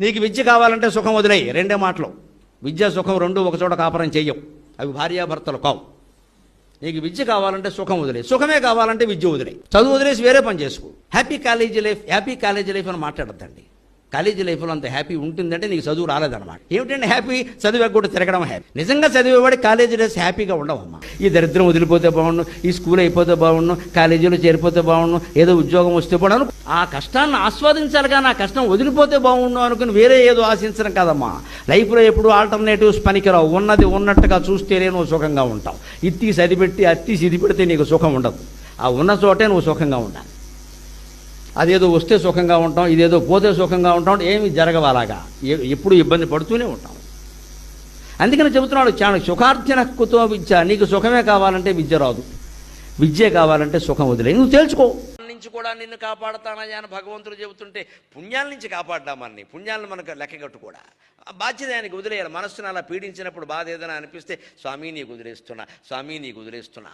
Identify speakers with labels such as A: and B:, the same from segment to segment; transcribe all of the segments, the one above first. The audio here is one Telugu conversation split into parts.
A: నీకు విద్య కావాలంటే సుఖం వదిలేయి. రెండే మాటలు. విద్య సుఖం రెండు ఒకచోట కాపురం చెయ్యవు. అవి భార్యాభర్తలు కావు. నీకు విద్య కావాలంటే సుఖం వదిలే సుఖమే కావాలంటే విద్య వదిలే చదువు వదిలేసి వేరే పని చేసుకో. Happy college life happy college life అని మాట్లాడద్దండి. కాలేజీ లైఫ్లో అంత హ్యాపీ ఉంటుందంటే నీకు చదువు రాలేదన్నమాట. ఏమిటంటే హ్యాపీ? చదివే కూడా తిరగడం హ్యాపీ. నిజంగా చదివేవాడి కాలేజీ డేస్ హ్యాపీగా ఉండవమ్మా. ఈ దరిద్రం వదిలిపోతే బాగుండు ఈ స్కూల్ అయిపోతే బాగుండు కాలేజీలో చేరిపోతే బాగుండు ఏదో ఉద్యోగం వస్తే బాగుండు ఆ కష్టాన్ని ఆస్వాదించాలి కానీ ఆ కష్టం వదిలిపోతే బాగుండు అనుకుని వేరే ఏదో ఆశించడం కాదమ్మా. లైఫ్లో ఎప్పుడు ఆల్టర్నేటివ్స్ పనికిరావు. ఉన్నది ఉన్నట్టుగా చూస్తేనే నువ్వు సుఖంగా ఉంటావు. ఇత్తి సదిపెట్టి అత్తి ఇది పెడితే నీకు సుఖం ఉండదు. ఆ ఉన్న చోటే నువ్వు సుఖంగా ఉండాలి. అదేదో వస్తే సుఖంగా ఉంటాం ఇదేదో పోతే సుఖంగా ఉంటాం ఏమి జరగవు అలాగా ఎప్పుడు ఇబ్బంది పడుతూనే ఉంటాం. అందుకని చెబుతున్నాడు చాలా సుఖార్జన కుతో విద్య నీకు సుఖమే కావాలంటే విద్య రాదు. విద్య కావాలంటే సుఖం వదిలే నువ్వు తేల్చుకో. నుంచి కూడా నిన్ను కాపాడతానయ్యా అని భగవంతుడు చెబుతుంటే పుణ్యాల నుంచి కాపాడదామని పుణ్యాలను మనకు లెక్కగట్టు కూడా. బాధ్యత ఆయనకి వదిలేయాలి. మనస్సును అలా పీడించినప్పుడు బాధ ఏదైనా అనిపిస్తే స్వామి నీకు వదిలేస్తున్నా స్వామి నీకు వదిలేస్తున్నా.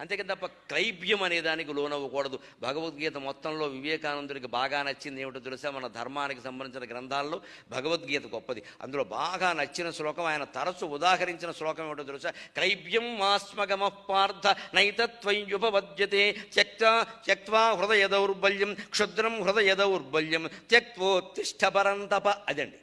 A: అంతేకాని తప్ప క్లైబ్యం అనే దానికి లోనవ్వకూడదు. భగవద్గీత మొత్తంలో వివేకానందుడికి బాగా నచ్చింది ఏమిటో తెలుసా? మన ధర్మానికి సంబంధించిన గ్రంథాల్లో భగవద్గీత గొప్పది. అందులో బాగా నచ్చిన శ్లోకం ఆయన తరచు ఉదాహరించిన శ్లోకం ఏమిటో తెలుసా? క్లైబ్యం మాస్మగమ పార్థ నైతత్వయుపవద్యతే త్యక్త త్యక్వా హృదయ దౌర్బల్యం క్షుద్రం హృదయ దౌర్బల్యం త్యక్వోత్తిష్ట పరంతప అదండి.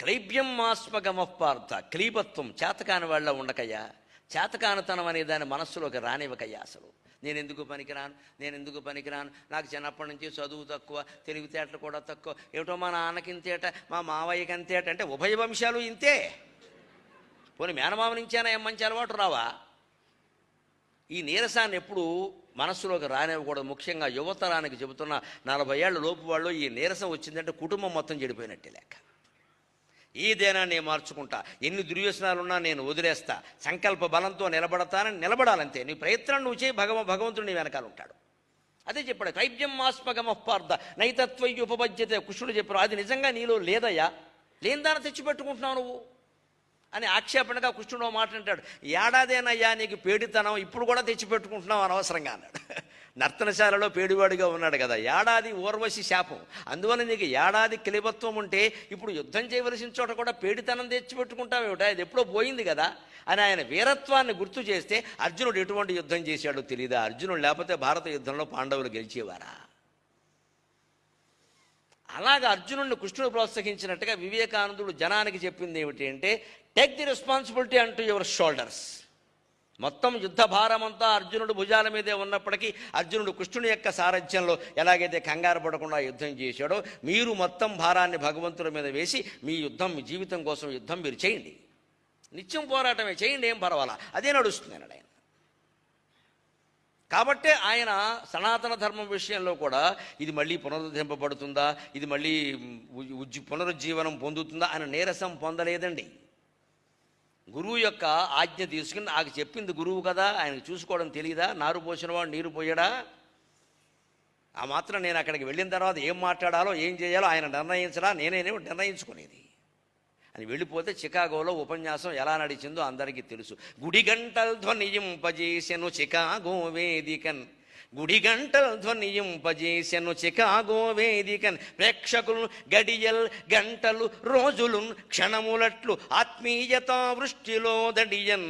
A: క్లైబ్యం మాస్మగమ పార్థ క్లీబత్వం చేతకాని వాళ్ళ ఉండకయ్యా? చేతకానతనం అనే దాని మనస్సులోకి రానివ్వకయ్యా అసలు. నేను ఎందుకు పనికిరాను? నేను ఎందుకు పనికిరాను? నాకు చిన్నప్పటి నుంచి చదువు తక్కువ తెలివితేటలు కూడా తక్కువ. ఏమిటో మా నాన్నకి ఇంతేట మా మావయ్యకి అంతేట అంటే ఉభయ వంశాలు ఇంతే. పోనీ మేనమామ నుంచైనా ఏం మంచి అలవాటు రావా? ఈ నీరసాన్ని ఎప్పుడు మనస్సులోకి రానివ్వకూడదు. ముఖ్యంగా యువతరానికి చెబుతున్న నలభై ఏళ్ళ లోపు వాళ్ళు ఈ నీరసం వచ్చిందంటే కుటుంబం మొత్తం చెడిపోయినట్టే లెక్క. ఏదైనా నేను మార్చుకుంటా. ఎన్ని దుర్వ్యసనాలున్నా నేను వదిలేస్తా. సంకల్ప బలంతో నిలబడతానని నిలబడాలంతే. నీ ప్రయత్నం నువ్వు చేయి భగవ భగవంతుడు నీ వెనకాల ఉంటాడు. అదే చెప్పాడు క్లైబ్యం మాస్మగమపార్థ నైతత్వయ్య ఉపపద్యతే. కృష్ణుడు చెప్పారు అది నిజంగా నీలో లేదయ్యా. లేని తెచ్చిపెట్టుకుంటున్నావు నువ్వు. అని ఆక్షేపణగా కృష్ణుడు మాట అంటాడు ఏడాదేనయ్యా నీకు పేడితనం ఇప్పుడు కూడా తెచ్చిపెట్టుకుంటున్నావు అనవసరంగా అన్నాడు. నర్తనశాలలో పేడివాడిగా ఉన్నాడు కదా. ఏడాది ఊర్వశి శాపం. అందువల్ల నీకు ఏడాది కిలిబత్వం ఉంటే ఇప్పుడు యుద్ధం చేయవలసిన చోట కూడా పేడితనం తెచ్చిపెట్టుకుంటావు ఏమిటా? అది ఎప్పుడో పోయింది కదా. అని ఆయన వీరత్వాన్ని గుర్తు చేస్తే అర్జునుడు ఎటువంటి యుద్ధం చేశాడో తెలియదా అర్జునుడు లేకపోతే భారత యుద్ధంలో పాండవులు గెలిచేవారా? అలాగ అర్జునుడిని కృష్ణుడు ప్రోత్సహించినట్టుగా వివేకానందుడు జనానికి చెప్పింది ఏమిటి అంటే టేక్ ది రెస్పాన్సిబిలిటీ అంటూ యువర్ షోల్డర్స్ మొత్తం యుద్ధ భారమంతా అర్జునుడు భుజాల మీదే ఉన్నప్పటికీ అర్జునుడు కృష్ణుని యొక్క సారథ్యంలో ఎలాగైతే కంగారు పడకుండా యుద్ధం చేశాడో మీరు మొత్తం భారాన్ని భగవంతుడి మీద వేసి మీ యుద్ధం మీ జీవితం కోసం యుద్ధం మీరు చేయండి. నిత్యం పోరాటమే చేయండి ఏం పర్వాలా? అదే నడుస్తుంది ఆయన కాబట్టే ఆయన సనాతన ధర్మం విషయంలో కూడా ఇది మళ్ళీ పునరుద్ధరింపబడుతుందా? ఇది మళ్ళీ ఉజ్జి పునరుజ్జీవనం పొందుతుందా? అని నీరసం పొందలేదండి. గురువు యొక్క ఆజ్ఞ తీసుకుని నాకు చెప్పింది గురువు కదా ఆయనకు చూసుకోవడం తెలియదా నారు పోసినవాడు నీరు పోయడా? ఆ మాత్రం నేను అక్కడికి వెళ్ళిన తర్వాత ఏం మాట్లాడాలో ఏం చేయాలో ఆయన నిర్ణయించడా నేనేనేమో నిర్ణయించుకునేది. అని వెళ్ళిపోతే చికాగోలో ఉపన్యాసం ఎలా నడిచిందో అందరికీ తెలుసు. గుడి గంటల్ ధ్వనియింపజేసెను చికాగో వేదికన్. గుడి గంటల్ ధ్వనియింపజేసెను చికాగో వేదికన్ ప్రేక్షకులు గడియల్ గంటలు రోజులు క్షణములట్లు ఆత్మీయతా వృష్టిలో దడియన్.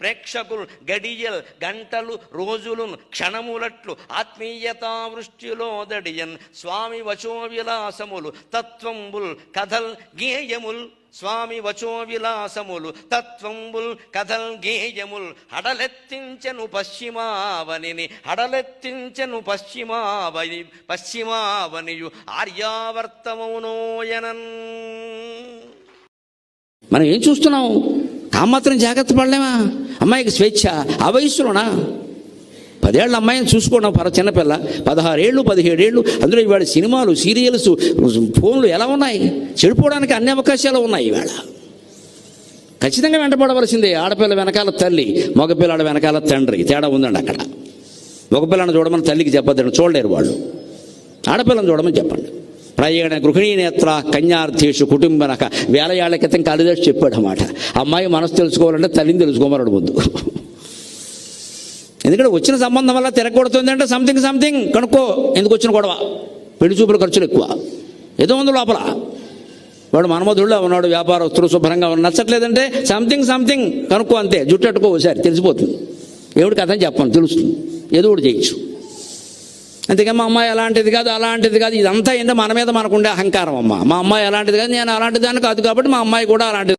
A: ప్రేక్షకులు గడియల్ గంటలు రోజులు క్షణములట్లు ఆత్మీయతావృష్టిలో దడియన్ స్వామి వచో విలాసములు తత్వంబుల్ కథల్ గేయముల్ స్వామి వచో విలాసములు తత్వంబుల్ కథల్ గేయముల్ హడలెత్తించెను పశ్చిమావనిని హడలెత్తించెను పశ్చిమావని పశ్చిమావనియు ఆర్యావర్తమౌనోయనన్ మనం ఏం చూస్తున్నాం? ఆ మాత్రం జాగ్రత్త పడలేమా? అమ్మాయికి స్వేచ్ఛ. ఆ వయసులోనా పదేళ్ళ అమ్మాయిని చూసుకోవడం పర చిన్నపిల్ల. పదహారేళ్ళు పదిహేడేళ్ళు. అందులో ఇవాళ సినిమాలు సీరియల్స్ ఫోన్లు ఎలా ఉన్నాయి? చెడిపోవడానికి అన్ని అవకాశాలు ఉన్నాయి ఇవాళ. ఖచ్చితంగా వెంటపడవలసిందే ఆడపిల్ల వెనకాల తల్లి మగపిల్లాడ వెనకాల తండ్రి. తేడా ఉందండి అక్కడ. మగపిల్లని చూడమని తల్లికి చెప్పద్దండి చూడలేరు వాళ్ళు. ఆడపిల్లని చూడమని చెప్పండి. ప్రయాణ గృహిణీ నేత్ర కన్యార్థేషు కుటుంబనక వేల ఏళ్ళ క్రితం కాళిదాసు చెప్పాడు అన్నమాట అమ్మాయి మనసు తెలుసుకోవాలంటే తల్లిని తెలుసుకోమన్నాడు ముందు. ఎందుకంటే వచ్చిన సంబంధం వల్ల తిరగకూడుతుంది అంటే సంథింగ్ సంథింగ్ కనుక్కో ఎందుకు వచ్చిన గొడవ?
B: పెళ్ళి చూపుల ఖర్చులు ఎక్కువ. ఏదో ఉంది లోపల. వాడు మనమధుల్లో ఉన్నాడు వ్యాపారస్తుడు శుభ్రంగా ఉన్నాడు. నచ్చట్లేదంటే సంథింగ్ సంథింగ్ కనుక్కో అంతే. జుట్టట్టుకో ఒకసారి తెలిసిపోతుంది. ఏమిటి కథ అని చెప్పను తెలుస్తుంది. ఏదో ఒకటి చేయొచ్చు. అందుకే మా అమ్మాయి అలాంటిది కాదు అలాంటిది కాదు. ఇదంతా ఏంటో మన మీద మనకుండే అహంకారం అమ్మ. మా అమ్మాయి అలాంటిది కాదు నేను అలాంటిదాన్ని కాదు కాబట్టి మా అమ్మాయి కూడా అలాంటిది